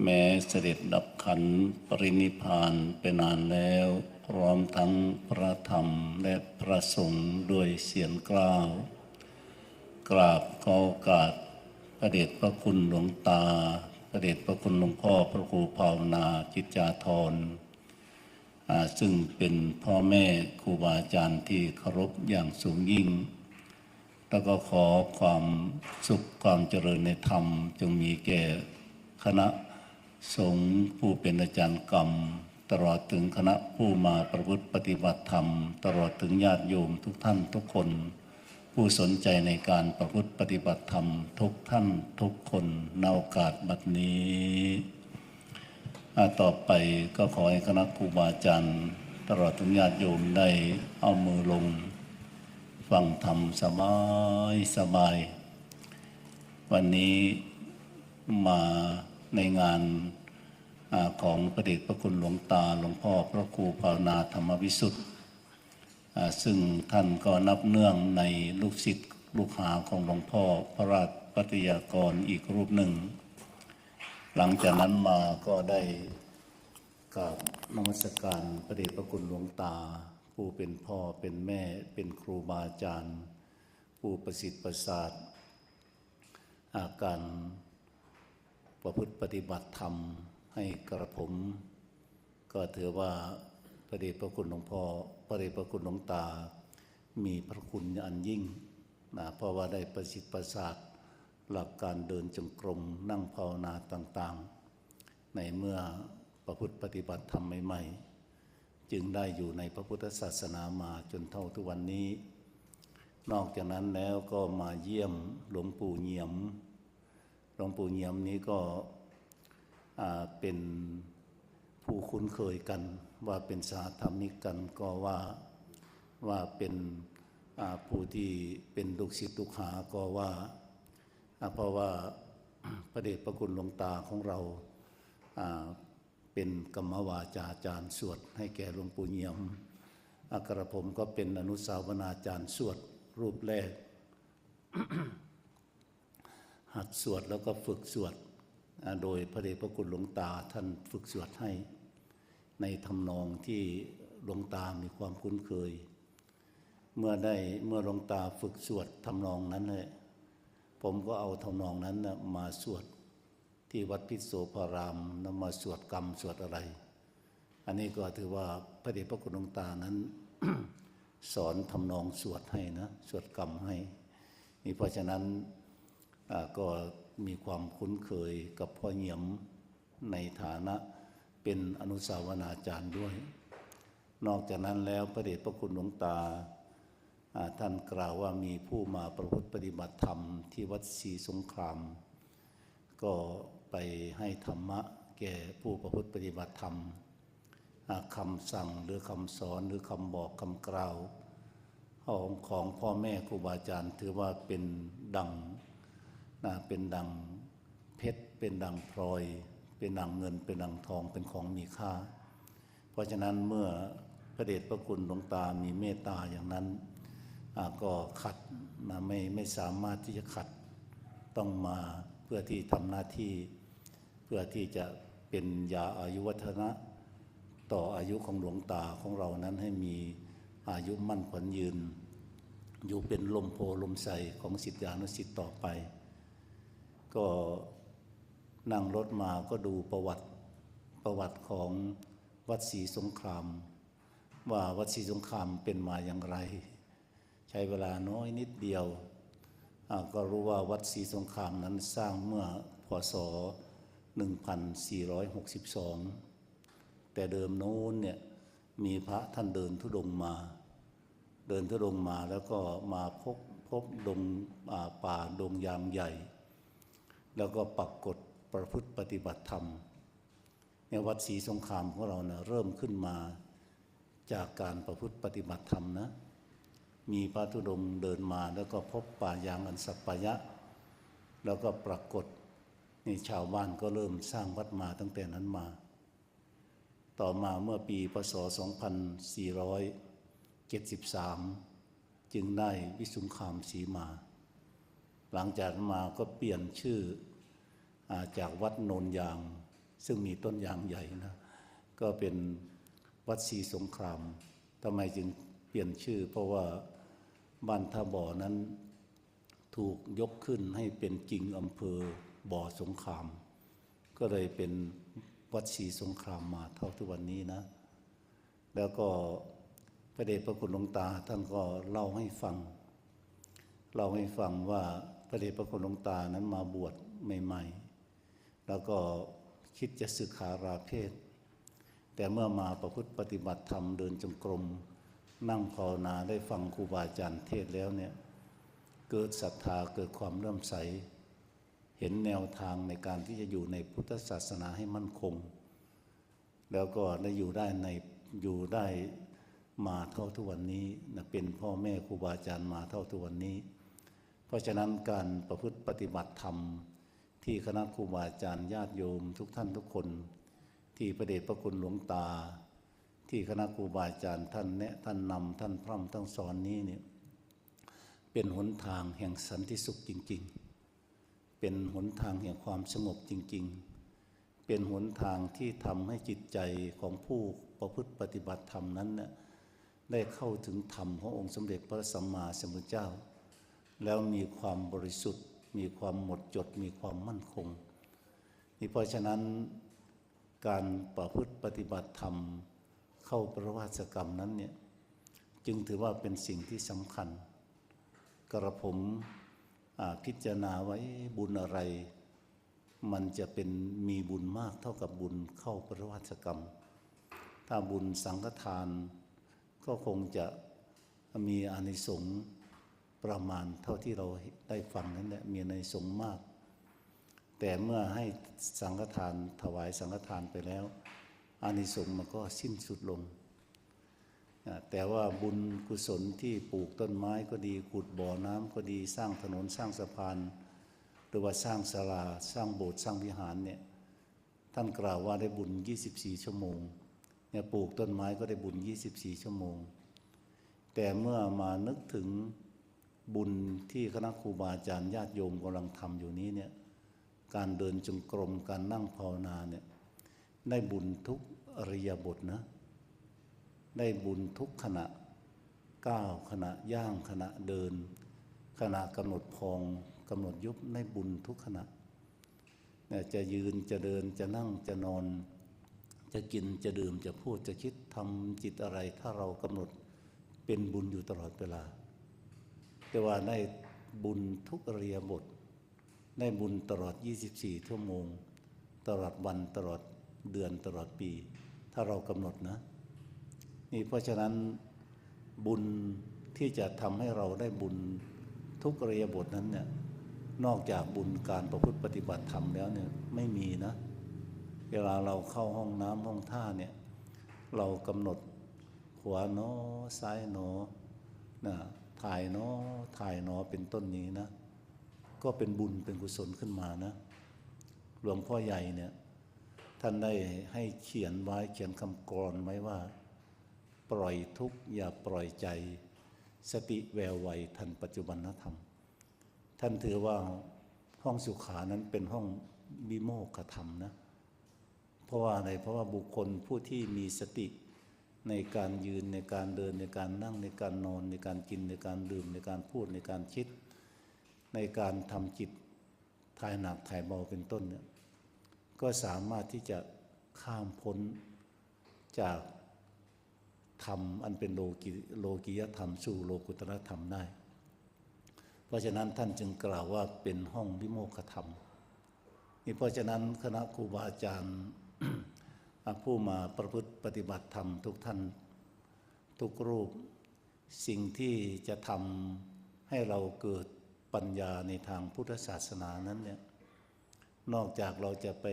แม้เสด็จดับขันปรินิพานไปนานแล้ว พร้อมทั้งพระธรรมและพระสงฆ์ด้วยเสียงกล้าว กราบขอโอกาสพระเดชพระคุณหลวงตา พระเดชพระคุณหลวงพ่อพระครูภาวนาจิตจาธรซึ่งเป็นพ่อแม่ครูบาอาจารย์ที่เคารพอย่างสูงยิ่ง แล้วก็ขอความสุขความเจริญในธรรมจงมีแก่คณะ สงฆ์ผู้เป็นอาจารย์กรรม ตลอดถึงคณะผู้มาประพฤติปฏิบัติธรรม ตลอดถึงญาติโยมทุกท่านทุกคน ผู้สนใจในการประพฤติปฏิบัติธรรม ทุกท่านทุกคนในโอกาสบัดนี้ต่อไปก็ขอให้คณะครูบาอาจารย์ตลอดถึงญาติโยมได้เอามือลง ฟังธรรมสบายสบาย วันนี้มา ในงานอของพระเดชพระคุณหลวงตาหลวงพ่อพระครูภาวนาธรรมวิสุทธิ์ซึ่งท่านก็นับเนื่องในลูกศิษย์ลูกหาของหลวงพ่อพระราชปัตยากรอีกรูปหนึ่ง หลังจากนั้นมาก็ได้กราบนมัสการพระเดชพระคุณหลวงตา ผู้เป็นพ่อเป็นแม่เป็นครูบาอาจารย์ ผู้ประสิทธิ์ประสาทอาการ ประพฤติปฏิบัติธรรมให้กระผม ก็ถือว่าพระเดชพระคุณหลวงพ่อพระเดชพระคุณหลวงตา มีพระคุณอันยิ่งนะเพราะว่าได้ประสิทธิ์ประสาทหลักการเดินจงกรมนั่งภาวนาต่างๆ ในเมื่อประพฤติปฏิบัติธรรมใหม่ๆ จึงได้อยู่ในพระพุทธศาสนามาจนเท่าทุกวันนี้ นอกจากนั้นแล้วก็มาเยี่ยมหลวงปู่เงียม หลวงปู่เงียมนี้ก็เป็นผู้คุ้นเคยกัน ว่าเป็นสาธรรมิกกันก็ว่าว่าเป็นผู้ที่เป็นลูกศิษย์ลูกหาก็ว่า เพราะว่าพระเดชพระคุณหลวงตาของเราอ่าเป็นกรรมวาจาจารย์สวด ให้แก่หลวงปู่เงียมอากระผมก็เป็นอนุสาวนาจารย์สวดรูปแรก หัดสวดแล้วก็ฝึกสวด โดยพระเดชพระคุณหลวงตาท่านฝึกสวดให้ ในทำนองที่หลวงตามีความคุ้นเคย เมื่อได้เมื่อหลวงตาฝึกสวดทำนองนั้นเลยผมก็เอาทำนองนั้นนะมาสวดที่วัดพิษโสพารามนำมาสวดกรรมสวดอะไร อันนี้ก็ถือว่าพระเดชพระคุณหลวงตานั้น สอนทำนองสวดให้นะ สวดกรรมให้นี่เพราะฉะนั้น ก็มีความคุ้นเคยกับพ่อเหียมในฐานะเป็นอนุสาวนาจารย์ด้วย นอกจากนั้นแล้วพระเดชพระคุณหลวงตาท่านกล่าวว่ามีผู้มาประพฤติปฏิบัติธรรมที่วัดศรีสงคราม ก็ไปให้ธรรมะแก่ผู้ประพฤติปฏิบัติธรรมคำสั่งหรือคำสอนหรือคำบอกคำกล่าวของของพ่อแม่ครูบาอาจารย์ถือว่าเป็นดัง นะเป็นดังเพชร เป็นดังพลอย เป็นดังเงิน เป็นดังทองเป็นของมีค่า เพราะฉะนั้นเมื่อพระเดชพระคุณหลวงตามีเมตตาอย่างนั้นก็ขัดนะไม่ไม่สามารถที่จะขัดต้องมาเพื่อที่ทำหน้าที่เพื่อที่จะเป็นยาอายุวัฒนะ ต่ออายุของหลวงตาของเรานั้นให้มีอายุมั่นขวัญยืน อยู่เป็นลมโพลมใสของสิทธิานุสิทธิ์ต่อไป ก็นั่งรถมาก็ดูประวัติประวัติของวัดศรีสงคราม ว่าวัดศรีสงครามเป็นมาอย่างไร ใช้เวลาน้อยนิดเดียวก็รู้ว่าวัดศรีสงครามนั้นสร้างเมื่อพศ 1462 แต่เดิมโน้นเนี่ยมีพระท่านเดินทุดงมา เดินทุดงมาแล้วก็มาพบพบดงป่าดงยางใหญ่ แล้วก็ปักกฎประพฤติปฏิบัติธรรมในวัดศรีสงครามของเรานะเริ่มขึ้นมาจากการประพฤติปฏิบัติธรรมนะ มีพระธุดงค์เดินมาแล้วก็พบป่ายางอันสัปยะ แล้วก็ปรากฏนี่ชาวบ้านก็เริ่มสร้างวัดมาตั้งแต่นั้นมา ต่อมาเมื่อปีพศ 2473 จึงได้วิสุงคามสีมา หลังจากนั้นมาก็เปลี่ยนชื่ออาจากวัดโนนยาง ซึ่งมีต้นยางใหญ่นะ ก็เป็นวัดศรีสงครามทำไมจึงเปลี่ยนชื่อ เพราะว่าบ้านท่าบ่อนั้นถูกยกขึ้นให้เป็นจริงอำเภอบ่อสงคราม ก็เลยเป็นวัดศรีสงครามมาเท่าทุกวันนี้นะ แล้วก็พระเดชพระคุณหลวงตาท่านก็เล่าให้ฟัง เล่าให้ฟังว่า ระเดชพระคุณหลวงตานั้นมาบวชใหม่ ๆ แล้วก็คิดจะศึกษาราเพศ แต่เมื่อมาประพฤติปฏิบัติธรรมเดินจงกรม นั่งภาวนาได้ฟังครูบาอาจารย์เทศแล้วเนี่ย เกิดศรัทธาเกิดความเริ่อมใส เห็นแนวทางในการที่จะอยู่ในพุทธศาสนาให้มั่นคง แล้วก็ได้อยู่ได้ในอยู่ได้มาเท่าทุกวันนี้นะเป็นพ่อแม่ครูบาอาจารย์มาเท่าทุกวันนี้ ราะฉะนั้นการประพฤติปฏิบัติธรรม ที่คณะครูบาอาจารย์ญาติโยมทุกท่านทุกคน ที่ประเดชพระคุณหลวงตา ที่คณะครูบาอาจารย์ท่านแนะท่านนำท่านพร่ำท่านสอนนี้เนี่ยเป็นหนทางแห่งสันติสุขจริง ๆ เป็นหนทางแห่งความสงบจริง ๆ เป็นหนทางที่ทำให้จิตใจของผู้ประพฤติปฏิบัติธรรมนั้นเนี่ยได้เข้าถึงธรรมขององค์สมเด็จพระสัมมาสัมพุทธเจ้า แล้วมีความบริสุทธิ์ มีความหมดจด มีความมั่นคงนี่เพราะฉะนั้นการประพฤติปฏิบัติธรรมเข้าประวัติกรรมนั้นเนี่ยจึงถือว่าเป็นสิ่งที่สำคัญ กระผมพิจารณาไว้บุญอะไร มันจะเป็นมีบุญมากเท่ากับบุญเข้าประวัติกรรม ถ้าบุญสังฆทานก็คงจะมีอานิสงส์ ประมาณเท่าที่เราได้ฟังนั้นแหละมีอานิสงส์มาก แต่เมื่อให้สังฆทานถวายสังฆทานไปแล้วอานิสงส์มันก็สิ้นสุดลง แต่ว่าบุญกุศลที่ปลูกต้นไม้ก็ดีขุดบ่อน้ำก็ดีสร้างถนนสร้างสะพาน หรือว่าสร้างศาลาสร้างโบสถ์สร้างวิหารเนี่ยท่านกล่าวว่าได้บุญ 24 ชั่วโมงเนี่ยปลูกต้นไม้ก็ได้บุญ 24 ชั่วโมง แต่เมื่อมานึกถึง บุญที่คณะครูบาอาจารย์ญาติโยมกำลังทำอยู่นี้เนี่ยการเดินจงกรมการนั่งภาวนาเนี่ยได้บุญทุกอริยบทนะ ได้บุญทุกขณะก้าวขณะย่างขณะเดิน ขณะกำหนดพองกำหนดยุบได้บุญทุกขณะเนี่ยจะยืนจะเดินจะนั่งจะนอน จะกินจะดื่มจะพูดจะคิดทำจิตอะไร ถ้าเรากำหนดเป็นบุญอยู่ตลอดเวลา แต่ว่าได้บุญทุกอริยบท ได้บุญตลอด 24 ชั่วโมง ตลอดวันตลอดเดือนตลอดปี ถ้าเรากำหนดนะ นี่เพราะฉะนั้นบุญที่จะทำให้เราได้บุญทุกอริยบทนั้นเนี่ยนอกจากบุญการประพฤติปฏิบัติธรรมแล้วเนี่ยไม่มีนะ เวลาเราเข้าห้องน้ำห้องท่าเนี่ยเรากำหนดขวาโนซ้ายโนนะ ถ่ายโนถ่ายโนเป็นต้นนี้นะ ก็เป็นบุญเป็นกุศลขึ้นมานะหลวงพ่อใหญ่เนี่ยท่านได้ให้เขียนไว้เขียนคำกรอนไว้ว่า ปล่อยทุกอย่าปล่อยใจ สติแววไวทันปัจจุบันธรรม ท่านถือว่าห้องสุขานั้นเป็นห้องวิโมกขธรรมนะ เพราะว่าอะไรเพราะว่าบุคคลผู้ที่มีสติ ในการยืนในการเดินในการนั่งในการนอนในการกินในการดื่มในการพูดในการคิด ในการทำจิตทายหนักทายเบาเป็นต้นเนี่ยก็สามารถที่จะข้ามพ้นจากธรรมอันเป็นโลกิโลกิยธรรมสู่โลกุตรธรรมได้ เพราะฉะนั้นท่านจึงกล่าวว่าเป็นห้องวิโมกขธรรมนี่เพราะฉะนั้นคณะครูบาอาจารย์ ผู้มาประพฤติปฏิบัติธรรมทุกท่าน ทุกรูป สิ่งที่จะทำให้เราเกิดปัญญาในทางพุทธศาสนานั้นเนี่ยนอกจากเราจะไป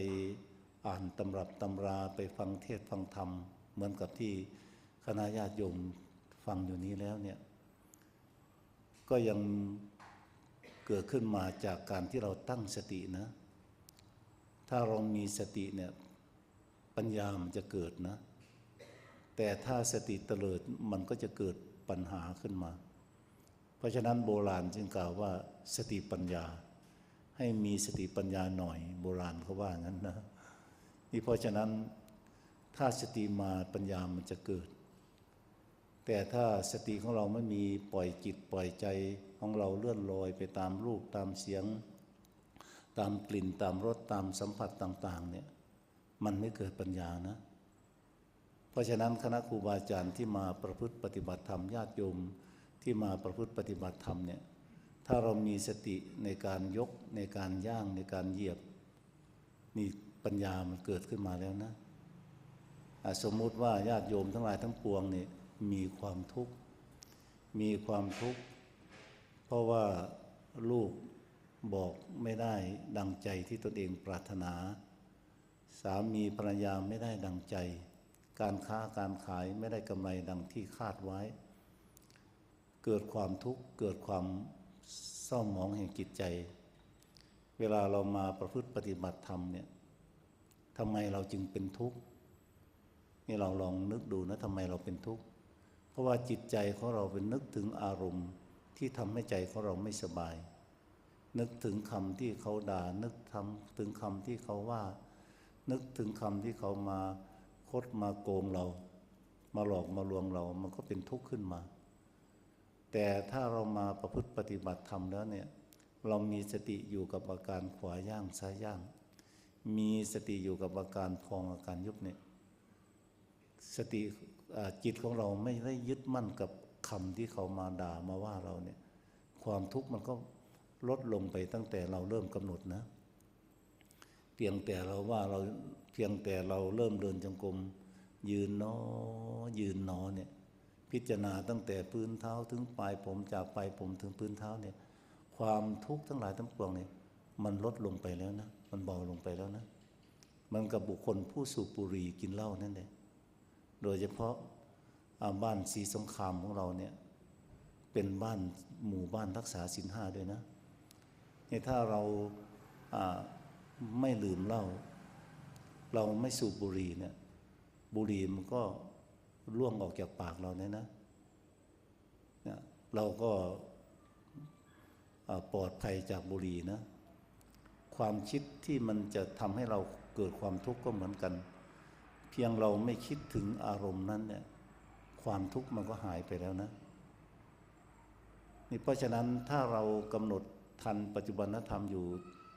อ่านตำรับตำราไปฟังเทศฟังธรรม เหมือนกับที่คณะญาติโยมฟังอยู่นี้แล้วเนี่ยก็ยังเกิดขึ้นมาจากการที่เราตั้งสตินะ ถ้าเรามีสติเนี่ย ปัญญามันจะเกิดนะ แต่ถ้าสติเตลิดมันก็จะเกิดปัญหาขึ้นมา เพราะฉะนั้นโบราณจึงกล่าวว่าสติปัญญา ให้มีสติปัญญาหน่อยโบราณเขาว่างั้นนะนี่เพราะฉะนั้นถ้าสติมาปัญญามันจะเกิด แต่ถ้าสติของเราไม่มีปล่อยจิตปล่อยใจของเราเลื่อนลอยไปตามรูปตามเสียง ตามกลิ่นตามรสตามสัมผัสต่าง ๆ เนี่ย มันไม่เกิดปัญญานะ เพราะฉะนั้นคณะครูบาอาจารย์ที่มาประพฤติปฏิบัติธรรมญาติโยมที่มาประพฤติปฏิบัติธรรมเนี่ยถ้าเรามีสติในการยกในการย่างในการเหยียบนี่ปัญญามันเกิดขึ้นมาแล้วนะอะสมมุติว่าญาติโยมทั้งหลายทั้งปวงเนี่ยมีความทุกข์มีความทุกข์เพราะว่าลูกบอกไม่ได้ดังใจที่ตนเองปรารถนา สามีภรรยาไม่ได้ดังใจ การค้าการขายไม่ได้กำไรดังที่คาดไว้ เกิดความทุกข์เกิดความเศร้าหมองแห่งจิตใจ เวลาเรามาประพฤติปฏิบัติธรรมเนี่ยทำไมเราจึงเป็นทุกข์นี่เราลองนึกดูนะทำไมเราเป็นทุกข์เพราะว่าจิตใจของเราเป็นนึกถึงอารมณ์ที่ทำให้ใจของเราไม่สบาย นึกถึงคำที่เขาด่านึกทำถึงคำที่เขาว่า นึกถึงคำที่เขามาคดมาโกงเรา มาหลอกมาลวงเรา มันก็เป็นทุกข์ขึ้นมา แต่ถ้าเรามาประพฤติปฏิบัติธรรมแล้วเนี่ย เรามีสติอยู่กับอาการขวาย่างซ้ายย่าง มีสติอยู่กับอาการพองอาการยุบเนี่ย สติจิตของเราไม่ได้ยึดมั่นกับคำที่เขามาด่ามาว่าเราเนี่ย ความทุกข์มันก็ลดลงไปตั้งแต่เราเริ่มกำหนดนะ พียงแต่เราว่าเราเพียงแต่เราเริ่มเดินจงกรมยืนเนอยืนนอเนี่ยพิจารณาตั้งแต่พื้นเท้าถึงปลายผมจากปลายผมถึงพื้นเท้าเนี่ยความทุกข์ทั้งหลายทั้งปวงเนี่ยมันลดลงไปแล้วนะ มันเบาลงไปแล้วนะ มันกับบุคคลผู้สูบบุหรี่กินเหล้านั่นเองโดยเฉพาะาบ้านสีสงครามของเราเนี่ยเป็นบ้านหมู่บ้านรักษาศีลห้าด้วยนะเนี่ยถ้าเราา ไม่ลืมเหล้าเราไม่สูบบุหรี่เนี่ย บุหรี่มันก็ล่วงออกจากปากเราเนี่ยนะเนี่ยเราก็ปลอดภัยจากบุหรี่นะ ความคิดที่มันจะทำให้เราเกิดความทุกข์ก็เหมือนกัน เพียงเราไม่คิดถึงอารมณ์นั้นเนี่ย ความทุกข์มันก็หายไปแล้วนะนี่เพราะฉะนั้นถ้าเรากำหนดทันปัจจุบันธรรมอยู่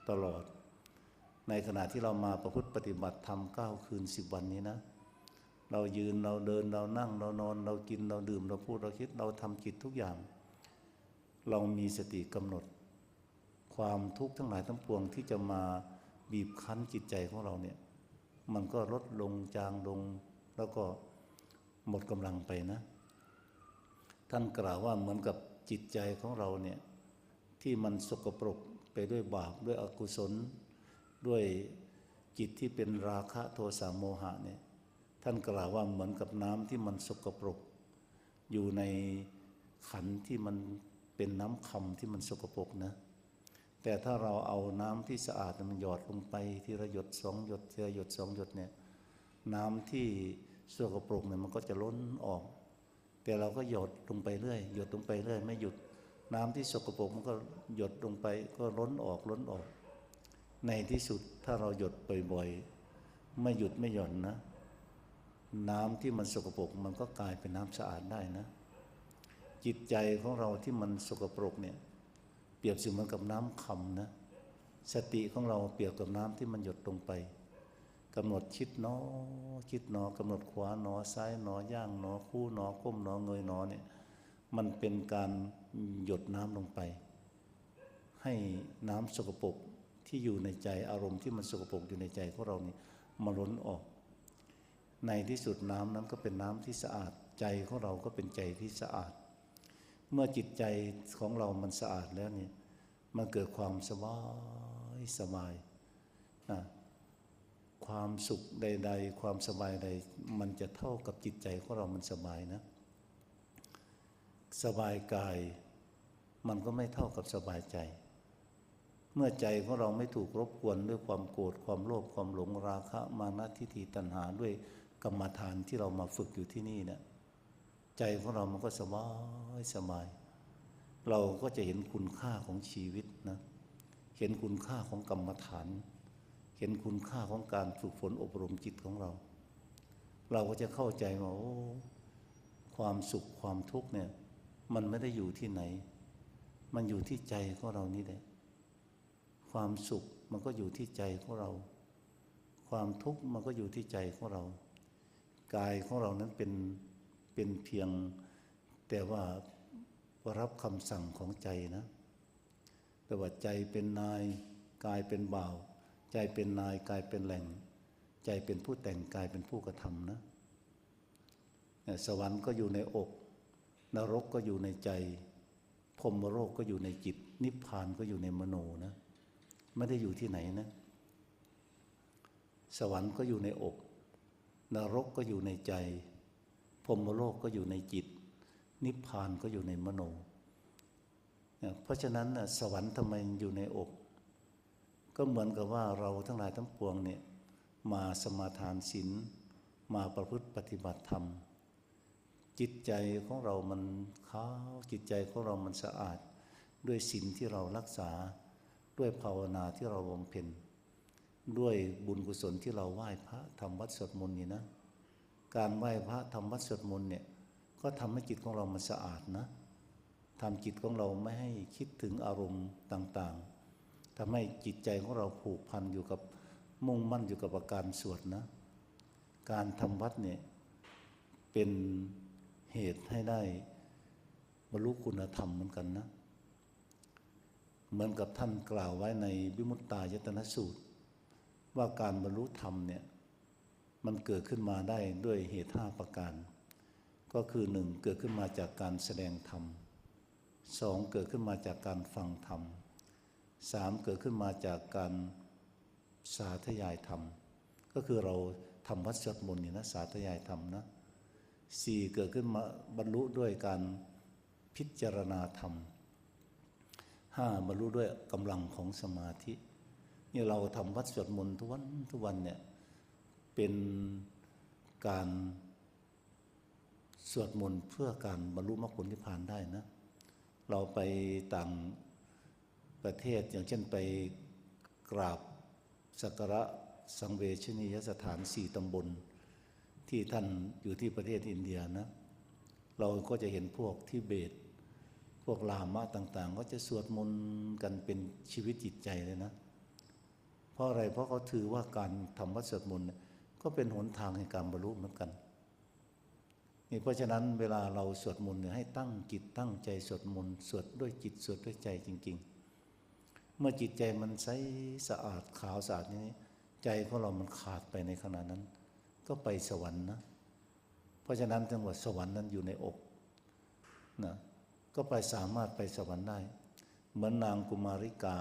ตลอด ในขณะที่เรามาประพฤติปฏิบัติธรรมเก้าคืนสิบวันนี้นะ เรายืนเราเดินเรานั่งเรานอน เรากินเราดื่มเราพูดเราคิดเราทำจิตทุกอย่าง เรามีสติกำหนด ความทุกข์ทั้งหลายทั้งปวงที่จะมาบีบคั้นจิตใจของเราเนี่ย มันก็ลดลงจางลง แล้วก็หมดกำลังไปนะ ท่านกล่าวว่าเหมือนกับจิตใจของเราเนี่ยที่มันสกปรกไปด้วยบาปด้วยอกุศล ด้วยจิตที่เป็นราคะโทสะโมหะเนี่ยท่านกล่าวว่าเหมือนกับน้ำที่มันสกปรก อยู่ในขันที่มันเป็นน้ำคำที่มันสกปรกนะแต่ถ้าเราเอาน้ำที่สะอาดมันหยอดลงไปทีละหยดสองหยดทีละหยดสองหยดเนี่ยน้ำที่สกปรกเนี่ยมันก็จะล้นออก แต่เราก็หยดลงไปเรื่อยหยดลงไปเรื่อยไม่หยุด น้ำที่สกปรกมันก็หยดลงไปก็ล้นออกล้นออก ในที่สุดถ้าเราหยดบ่อยๆ ไม่หยุดไม่หย่อนนะ น้ำที่มันสกปรกมันก็กลายเป็นน้ำสะอาดได้นะ จิตใจของเราที่มันสกปรกเนี่ย เปรียบเสมือนกับน้ำคำนะ สติของเราเปรียบกับน้ำที่มันหยดลงไปกำหนดคิดนอคิดนอกำหนดขวานอซ้ายนอย่างนอคู่นอก้มนอเงยนอเนี่ยมันเป็นการหยดน้ำลงไป ให้น้ำสกปรก ที่อยู่ในใจอารมณ์ที่มันสกปรกอยู่ในใจของเรานี่มาล้นออก ในที่สุดน้ำนั้นก็เป็นน้ำที่สะอาดใจของเราก็เป็นใจที่สะอาด เมื่อจิตใจของเรามันสะอาดแล้วเนี่ยมันเกิดความสบายสบายนะความสุขใด ๆ ความสบายใด มันจะเท่ากับจิตใจของเรามันสบายนะ สบายกาย มันก็ไม่เท่ากับสบายใจ เมื่อใจของเราไม่ถูกรบกวนด้วยความโกรธความโลภความหลงราคะมานะทิฏฐิตัณหาด้วยกรรมฐานที่เรามาฝึกอยู่ที่นี่เนี่ยใจของเรามันก็สบายสบาย เราก็จะเห็นคุณค่าของชีวิตนะเห็นคุณค่าของกรรมฐาน เห็นคุณค่าของการฝึกฝนอบรมจิตของเรา เราก็จะเข้าใจว่าโอ้ความสุขความทุกข์เนี่ย มันไม่ได้อยู่ที่ไหน มันอยู่ที่ใจของเรานี่แหละ ความสุขมันก็อยู่ที่ใจของเรา ความทุกข์มันก็อยู่ที่ใจของเรา กายของเรานั้นเป็นเป็นเพียงแต่ว่ารับคำสั่งของใจนะ แต่ว่าใจเป็นนายกายเป็นบ่าว ใจเป็นนายกายเป็นแหล่ง ใจเป็นผู้แต่งกายเป็นผู้กระทำนะเนี่ยสวรรค์ก็อยู่ในอก นรกก็อยู่ในใจพรมโลกก็อยู่ในจิต นิพพานก็อยู่ในมโนนะ ไม่ได้อยู่ที่ไหนนะ สวรรค์ก็อยู่ในอก นรกก็อยู่ในใจพรมโลกก็อยู่ในจิต นิพพานก็อยู่ในมโน เพราะฉะนั้นสวรรค์ทำไมอยู่ในอก ก็เหมือนกับว่าเราทั้งหลายทั้งปวงเนี่ยมาสมาทานศีลมาประพฤติปฏิบัติธรรม จิตใจของเรามันขาวจิตใจของเรามันสะอาด ด้วยศีลที่เรารักษา ด้วยภาวนาที่เราบำเพ็ญด้วยบุญกุศลที่เราไหว้พระทำวัดสวดมนต์นี่นะ การไหว้พระทำวัดสวดมนต์เนี่ยก็ทำให้จิตของเรามันสะอาดนะทำจิตของเราไม่ให้คิดถึงอารมณ์ต่างๆทำให้จิตใจของเราผูกพันอยู่กับมุ่งมั่นอยู่กับอาการสวดนะ การทำวัดเนี่ยเป็นเหตุให้ได้บรรลุคุณธรรมเหมือนกันนะ เหมือนกับท่านกล่าวไว้ในวิมุตตายตนสูตร ว่าการบรรลุธรรมเนี่ยมันเกิดขึ้นมาได้ด้วยเหตุห้าประการ ก็คือหนึ่งเกิดขึ้นมาจากการแสดงธรรมสองเกิดขึ้นมาจากการฟังธรรมสามเกิดขึ้นมาจากการสาธยายธรรม ก็คือเราทำวัดสวดมนต์นี่นะสาธยายธรรมนะสี่เกิดขึ้นมาบรรลุด้วยการพิจารณาธรรม ห้าบรรลุด้วยกำลังของสมาธินี่เราทำวัดสวดมนต์ทุกวันทุกวันเนี่ยเป็นการสวดมนต์เพื่อการบรรลุมรรคผลนิพพานได้นะเราไปต่างประเทศอย่างเช่นไปกราบสักการะสังเวชนียสถานสี่ตำบล ที่ท่านอยู่ที่ประเทศอินเดียนะ เราก็จะเห็นพวกที่เบต พวกลามะต่าง ๆ ก็จะสวดมนต์กันเป็นชีวิตจิตใจเลยนะ เพราะอะไรเพราะเขาถือว่าการทำวัดสวดมนต์ก็เป็นหนทางในการบรรลุเหมือนกันนี่เพราะฉะนั้นเวลาเราสวดมนต์เนี่ยให้ตั้งจิตตั้งใจสวดมนต์สวดด้วยจิตสวดด้วยใจจริง ๆ เมื่อจิตใจมันใสสะอาดขาวสะอาดนี้ใจของเรามันขาดไปในขณะนั้น ก็ไปสวรรค์นะ เพราะฉะนั้นจังหวัดสวรรค์นั้นอยู่ในอกนะ ก็ไปสามารถไปสวรรค์ได้ เหมือนนางกุมาริกา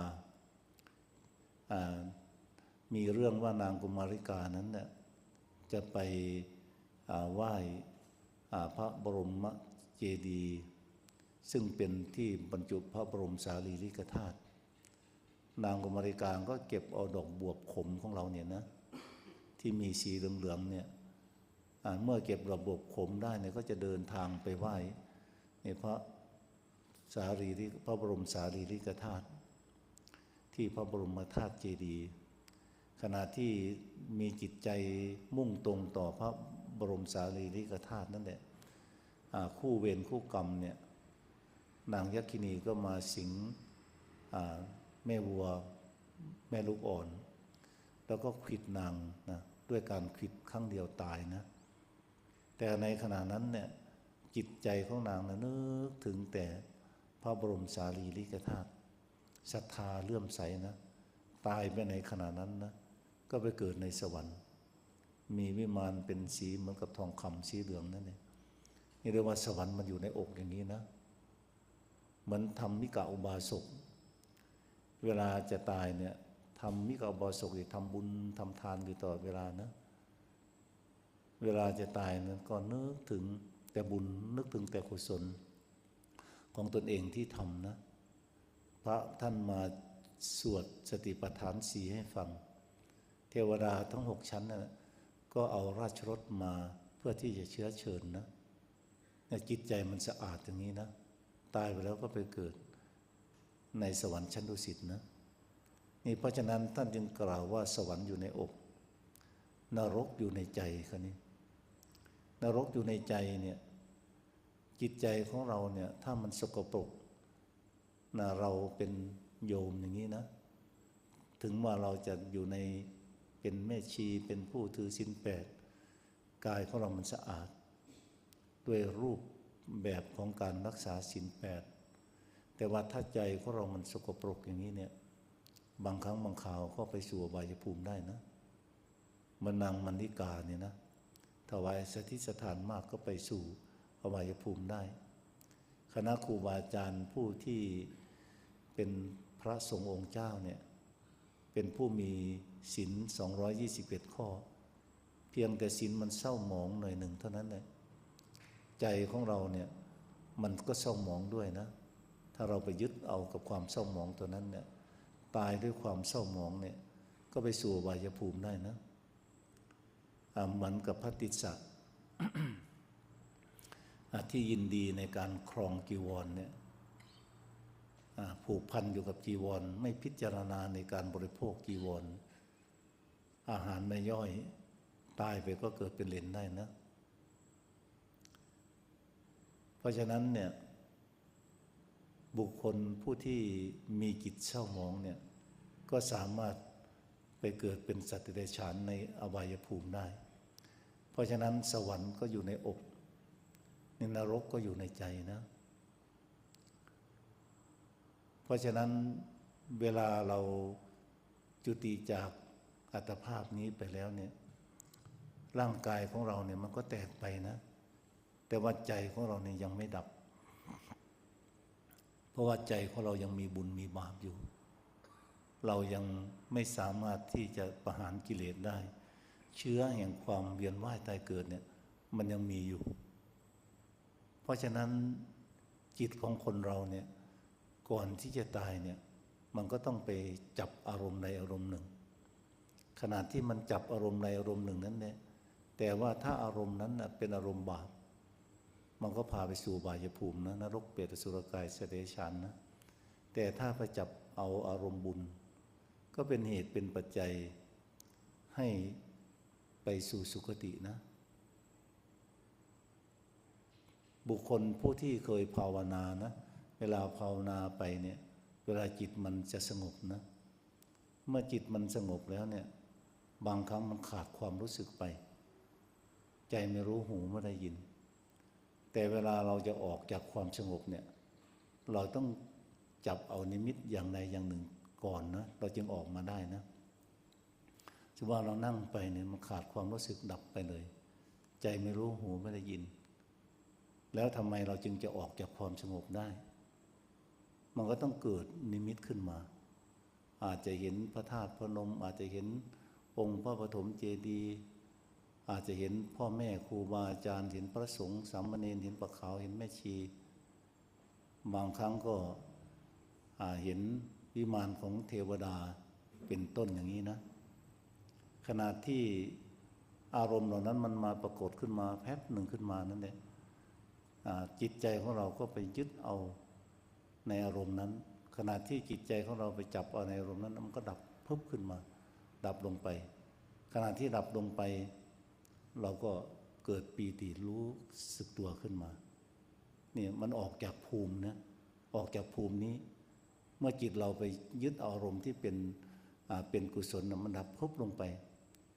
มีเรื่องว่านางกุมาริกานั้นเนี่ยจะไปอ่าไหว้พระบรมเจดีย์ซึ่งเป็นที่บรรจุพระบรมสารีริกธาตุนางกุมาริกาก็เก็บเอาดอกบวบขมของเราเนี่ยนะที่มีสีเหลืองๆเนี่ยเมื่อเก็บดอกบวบขมได้เนี่ยก็จะเดินทางไปไหว้ในพระ สารีริพระบรมสารีริกธาตุที่พระบรมธาตุเจดีย์ขณะที่มีจิตใจมุ่งตรงต่อพระบรมสารีริกธาตุนั่นแหละคู่เวรคู่กรรมเนี่ยนางยักษินีก็มาสิงแม่วัวแม่ลูกอ่อน แล้วก็ขิดนางนะด้วยการขิดครั้งเดียวตายนะ แต่ในขณะนั้นเนี่ยจิตใจของนางนะนึกถึงแต่ พระบรมสารีริกธาตุศรัทธาเลื่อมใสนะ ตายไปในขณะนั้นนะ ก็ไปเกิดในสวรรค์ มีวิมานเป็นสีเหมือนกับทองคำสีเหลืองนั่นเองนี่เรียกว่าสวรรค์มันอยู่ในอกอย่างนี้นะเหมือนทำมิกะอุบาสกเวลาจะตายเนี่ยทำมิกะอุบาสกอีกทำบุญทำทานอยู่ตลอดเวลานะเวลาจะตายนั้นก็นึกถึงแต่บุญนึกถึงแต่กุศล ของตนเองที่ทำนะ พระท่านมาสวดสติปัฏฐานสีให้ฟัง เทวดาทั้งหกชั้นนะก็เอาราชรถมาเพื่อที่จะเชื้อเชิญนะเนี่ยจิตใจมันสะอาดอย่างนี้นะ ตายไปแล้วก็ไปเกิดในสวรรค์ชั้นดุสิตนะนี่เพราะฉะนั้นท่านจึงกล่าวว่าสวรรค์อยู่ในอก นรกอยู่ในใจคนนี้ นรกอยู่ในใจเนี่ย จิตใจของเราเนี่ย ถ้ามันสกปรกนะเราเป็นโยมอย่างนี้นะ ถึงว่าเราจะอยู่ในเป็นแม่ชีเป็นผู้ถือศีลแปดกายของเรามันสะอาด ด้วยรูปแบบของการรักษาศีลแปดแต่ว่าถ้าใจของเรามันสกปรกอย่างนี้เนี่ย บางครั้งบางคราวก็ไปสู่บายภูมิได้นะมันนางมันนิกาเนี่ยนะถวายสถิสถานมากก็ไปสู่ อบายภูมิได้ คณะครูบาอาจารย์ผู้ที่เป็นพระสงฆ์องค์เจ้าเนี่ยเป็นผู้มีศีล221 ข้อ เพียงแต่ศีลมันเศร้าหมองหน่อยหนึ่งเท่านั้นเลยใจของเราเนี่ยมันก็เศร้าหมองด้วยนะ ถ้าเราไปยึดเอากับความเศร้าหมองตัวนั้นเนี่ยตายด้วยความเศร้าหมองเนี่ยก็ไปสู่อบายภูมิได้นะอาเหมือนกับพระติสสะ ที่ยินดีในการครองจีวรเนี่ยผูกพันอยู่กับจีวร ไม่พิจารณาในการบริโภคจีวร อาหารไม่ย่อยตายไปก็เกิดเป็นเลนได้นะ เพราะฉะนั้นเนี่ยบุคคลผู้ที่มีจิตเศร้าหมองเนี่ยก็สามารถไปเกิดเป็นสัตว์เดรัจฉานในอบายภูมิได้ เพราะฉะนั้นสวรรค์ก็อยู่ในอก นนรกก็อยู่ในใจนะ เพราะฉะนั้นเวลาเราจุติจากอัตภาพนี้ไปแล้วเนี่ย ร่างกายของเราเนี่ยมันก็แตกไปนะ แต่ว่าใจของเราเนี่ยยังไม่ดับ เพราะว่าใจของเรายังมีบุญมีบาปอยู่ เรายังไม่สามารถที่จะประหารกิเลสได้ เชื้อแห่งความเวียนว่ายตายเกิดเนี่ย มันยังมีอยู่ เพราะฉะนั้นจิตของคนเราเนี่ยก่อนที่จะตายเนี่ยมันก็ต้องไปจับอารมณ์ใดอารมณ์หนึ่งขณะที่มันจับอารมณ์ใดอารมณ์หนึ่งนั้นเนี่ยแต่ว่าถ้าอารมณ์นั้นเป็นอารมณ์บาปมันก็พาไปสู่บายภูมินะนรกเปรตสุรกายเสดชานนะแต่ถ้าไปจับเอาอารมณ์บุญ ก็เป็นเหตุเป็นปัจจัยให้ไปสู่สุคตินะ บุคคลผู้ที่เคยภาวนานะ เวลาภาวนาไปเนี่ย เวลาจิตมันจะสงบนะ เมื่อจิตมันสงบแล้วเนี่ย บางครั้งมันขาดความรู้สึกไป ใจไม่รู้หูไม่ได้ยิน แต่เวลาเราจะออกจากความสงบเนี่ย เราต้องจับเอานิมิตอย่างใดอย่างหนึ่งก่อนนะเราจึงออกมาได้นะถือว่าเรานั่งไปเนี่ยมันขาดความรู้สึกดับไปเลย ใจไม่รู้หูไม่ได้ยิน แล้วทำไมเราจึงจะออกจากความสงบได้ มันก็ต้องเกิดนิมิตขึ้นมา อาจจะเห็นพระธาตุพระนม อาจจะเห็นองค์พระปฐมเจดีย์อาจจะเห็นพ่อแม่ครูบาอาจารย์เห็นพระสงฆ์สามเณรเห็นปะขาวเห็นแม่ชี บางครั้งก็เห็นวิมานของเทวดาเป็นต้นอย่างนี้นะ ขณะที่อารมณ์เหล่านั้นมันมาปรากฏขึ้นมาแป๊บหนึ่งขึ้นมานั่นเอง จิตใจของเราก็ไปยึดเอาในอารมณ์นั้น ขณะที่จิตใจของเราไปจับเอาในอารมณ์นั้น มันก็ดับเพึบขึ้นมา ดับลงไป ขณะที่ดับลงไป เราก็เกิดปีติรู้สึกตัวขึ้นมาเนี่ยมันออกจากภูมินะออกจากภูมินี้ เมื่อจิตเราไปยึดอารมณ์ที่เป็นเป็นกุศลมันดับพุบลงไป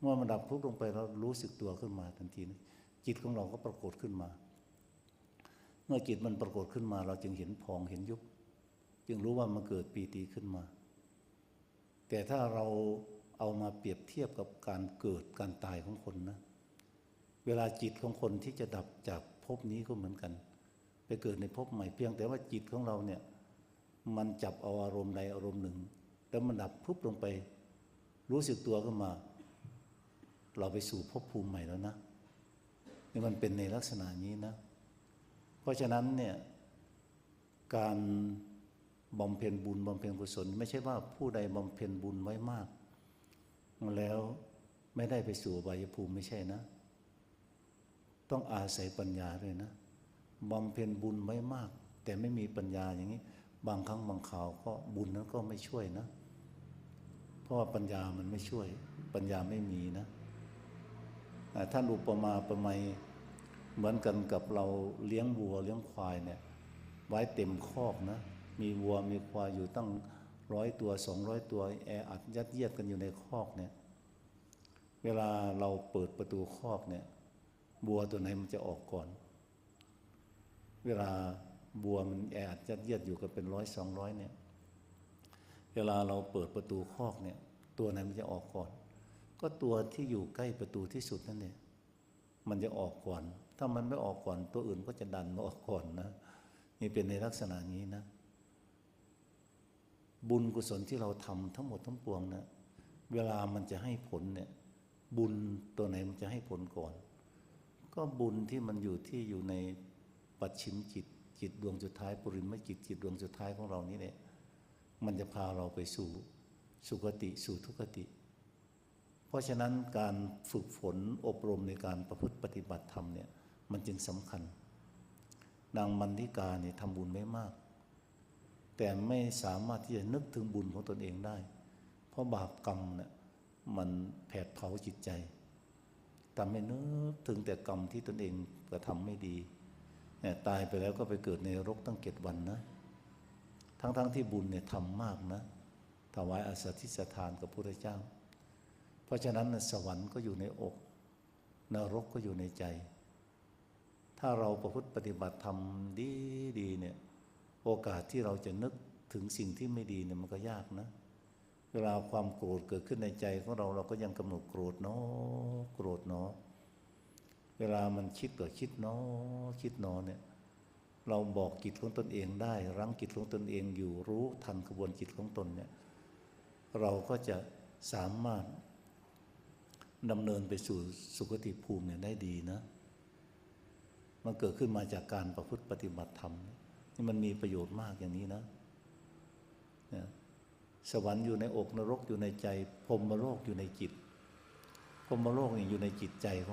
เมื่อมันดับพุบลงไปเรารู้สึกตัวขึ้นมาทันทีนะจิตของเราก็ปรากฏขึ้นมา เมื่อจิตมันปรากฏขึ้นมา เราจึงเห็นพองเห็นยุบจึงรู้ว่ามันเกิดปีติขึ้นมา แต่ถ้าเราเอามาเปรียบเทียบกับการเกิดการตายของคนนะ เวลาจิตของคนที่จะดับจากภพนี้ก็เหมือนกัน ไปเกิดในภพใหม่เพียงแต่ว่าจิตของเราเนี่ย มันจับเอาอารมณ์ใดอารมณ์หนึ่ง แล้วมันดับพุบลงไป รู้สึกตัวขึ้นมา เราไปสู่ภพภูมิใหม่แล้วนะนี่มันเป็นในลักษณะนี้นะ เพราะฉะนั้นเนี่ยการบำเพ็ญบุญบำเพ็ญกุศล ไม่ใช่ว่าผู้ใดบำเพ็ญบุญไว้มาก แล้วไม่ได้ไปสู่อบายภูมิไม่ใช่นะ ต้องอาศัยปัญญาด้วยนะบำเพ็ญบุญไว้มาก แต่ไม่มีปัญญาอย่างนี้ บางครั้งบางข่าวก็บุญนั้นก็ไม่ช่วยนะ เพราะว่าปัญญามันไม่ช่วย ปัญญาไม่มีนะอ่าท่านอุปมาประไมย เหมือนกันกับเราเลี้ยงวัวเลี้ยงควายเนี่ย ไว้เต็มคอกนะ มีวัวมีควายอยู่ตั้งร้อยตัวสองร้อยตัวแออัดยัดเยียดกันอยู่ในคอกเนี่ย เวลาเราเปิดประตูคอกเนี่ยวัวตัวไหนมันจะออกก่อน เวลาบัวมันแออัดยัดเยียดอยู่กันเป็นร้อยสองร้อยเนี่ย เวลาเราเปิดประตูคอกเนี่ย ตัวไหนมันจะออกก่อน ก็ตัวที่อยู่ใกล้ประตูที่สุดนั่นเนี่ยมันจะออกก่อน ถ้ามันไม่ออกก่อนตัวอื่นก็จะดันมาออกก่อนนะนี่เป็นในลักษณะนี้นะ บุญกุศลที่เราทำทั้งหมดทั้งปวงนะเวลามันจะให้ผลเนี่ย บุญตัวไหนมันจะให้ผลก่อน ก็บุญที่มันอยู่ที่อยู่ในปัจฉิมจิตจิตดวงสุดท้ายปริมจิตจิตดวงสุดท้ายของเรานี่เนี่ยมันจะพาเราไปสู่สุคติสู่ทุกขติ เพราะฉะนั้นการฝึกฝนอบรมในการประพฤติปฏิบัติธรรมเนี่ย มันจึงสำคัญ นางมันทิกาเนี่ยทำบุญไม่มาก แต่ไม่สามารถที่จะนึกถึงบุญของตนเองได้ เพราะบาปกรรมเนี่ยมันแผดเผาจิตใจทำให้นึกถึงแต่กรรมที่ตนเองกระทำไม่ดีเนี่ยตายไปแล้วก็ไปเกิดในรกตั้งเจ็ดวันนะ ทั้งๆทที่บุญเนี่ยทำมากนะถวายอาสาทิสถานกับพระเจ้า เพราะฉะนั้นสวรรค์ก็อยู่ในอก นรกก็อยู่ในใจ ถ้าเราประพฤติปฏิบัติธรรมดีดีๆเนี่ยโอกาสที่เราจะนึกถึงสิ่งที่ไม่ดีเนี่ยมันก็ยากนะเวลาความโกรธเกิดขึ้นในใจของเราเราก็ยังกำหนดโกรธเนาะโกรธเนาะเวลามันคิดก็คิดเนาะคิดเนาะเนี่ยเราบอกจิตของตนเองได้รั้งจิตของตนเองอยู่รู้ทันกระบวนจิตของตนเนี่ยเราก็จะสามารถดำเนินไปสู่สุคติภูมิเนี่ยได้ดีนะ มันเกิดขึ้นมาจากการประพฤติปฏิบัติธรรมนี่มันมีประโยชน์มากอย่างนี้นะนะสวรรค์อยู่ในอกนรกอยู่ในใจพรมโลกอยู่ในจิตพรมโลกนี่อยู่ในจิตใจของ